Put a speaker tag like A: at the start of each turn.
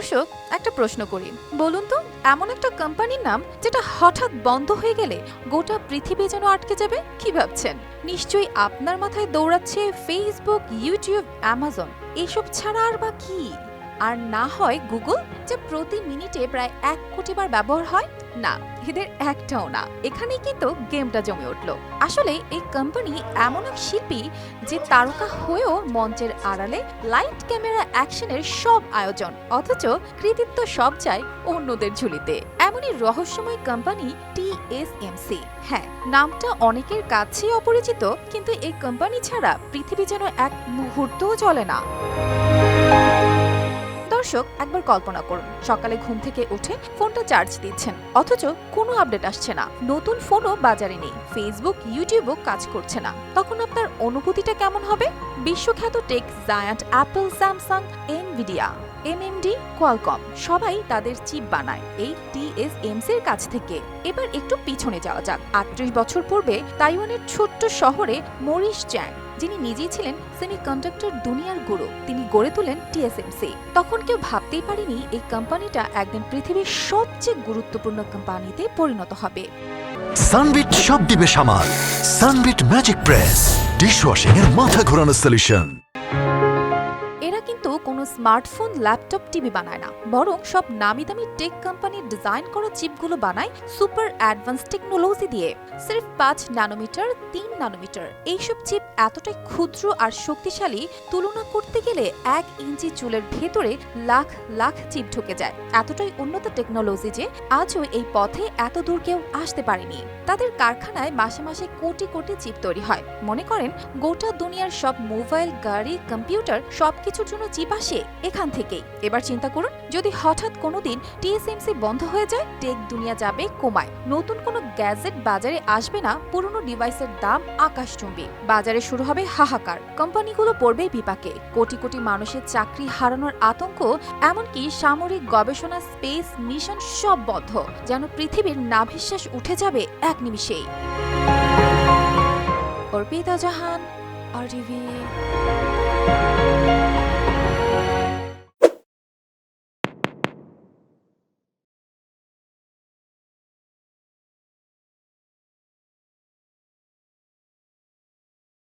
A: দর্শক, একটা প্রশ্ন করি। বলুন তো, এমন একটা কোম্পানির নাম যেটা হঠাৎ বন্ধ হয়ে গেলে গোটা পৃথিবী যেন আটকে যাবে? কি ভাবছেন? নিশ্চয়ই আপনার মাথায় দৌড়াচ্ছে ফেসবুক ইউটিউব অ্যামাজন এসব ছাড়া আর বা কি? আর না হয় গুগল যে প্রতি মিনিটে প্রায় এক কোটি বার ব্যবহার হয়? না, এদের একটাও না। এখানেই কিন্তু গেমটা জমে উঠল। আসলে এই কোম্পানি এমন এক শিল্পী যে তারকা হয়েও মঞ্চের আড়ালে লাইট ক্যামেরা অ্যাকশনের সব আয়োজন, অথচ কৃতিত্ব সব যায় অন্যদের ঝুলিতে। এমনই রহস্যময় কোম্পানি টিএসএমসি হ্যাঁ নামটা অনেকের কাছেই অপরিচিত, কিন্তু এই কোম্পানি ছাড়া পৃথিবী যেন এক মুহূর্তও চলে না। দর্শক একবার কল্পনা করুন, সকালে ঘুম থেকে উঠে ফোনটা চার্জ দিচ্ছেন, অথচ কোনো আপডেট আসছে না। নতুন ফোনও বাজারে নেই ফেসবুক ইউটিউবও কাজ করছে না। তখন আপনার অনুভূতিটা কেমন হবে? বিশ্বখ্যাত tech giant Apple Samsung Nvidia MMD Qualcomm সবাই তাদের চিপ বানায় এই টিএসএমসি এর কাছ থেকে। এবার একটু পিছনে যাওয়া যাক। আটত্রিশ বছর পূর্বে তাইওয়ানের ছোট্ট শহরে মরিশ চ্যাং যিনি নিজেই ছিলেন সেমিকন্ডাক্টর দুনিয়ার গুরু, তিনি গড়ে তোলেন টিএসএমসি তখন কেউ ভাবতেই পারেনি এই কোম্পানিটা একদিন পৃথিবীর সবচেয়ে গুরুত্বপূর্ণ কোম্পানিতে পরিণত হবে।
B: সানবিট সব দিবে সামাল। সানবিট ম্যাজিক প্রেস ডিশওয়াশিং এর মাথা ঘোরানোর সলিউশন
A: কিন্তু কোনো স্মার্টফোন, ল্যাপটপ, টিভি বানায় না। বরং সব নামি দামি টেক কোম্পানির ডিজাইন করা চিপগুলো বানায় সুপার অ্যাডভান্স টেকনোলজি দিয়ে। সির্ফ পাঁচ ন্যানোমিটার, তিন ন্যানোমিটার। এইসব চিপ এতটাই ক্ষুদ্র আর শক্তিশালী, তুলনা করতে গেলে এক ইঞ্চি চুলের ভেতরে লাখ লাখ চিপ ঢুকে যায়। এতটাই উন্নত টেকনোলজি যে আজও এই পথে এত দূর কেউ আসতে পারেনি। তাদের কারখানায় মাসে মাসে কোটি কোটি চিপ তৈরি হয়। মনে করেন, গোটা দুনিয়ার সব মোবাইল, গাড়ি, কম্পিউটার সবকিছুর জন্য চিপ আসে এখান থেকেই। এবার চিন্তা করুন, যদি হঠাৎ কোনোদিন টিএসএমসি বন্ধ হয়ে যায়, টেক দুনিয়া যাবে কমায়। নতুন কোনো গ্যাজেট বাজারে আসবে না, পুরনো ডিভাইসের দাম আকাশচুম্বী বাজারে শুরু হবে হাহাকার। কোম্পানিগুলো পড়বে বিপাকে। কোটি কোটি মানুষের চাকরি হারানোর আতঙ্ক, এমনকি সামরিক গবেষণা, স্পেস, মিশন সব বদ্ধ যেন পৃথিবীর নাভিশ্বাস উঠে যাবে এক নিমিষেই। অর্পিতা জাহান, আর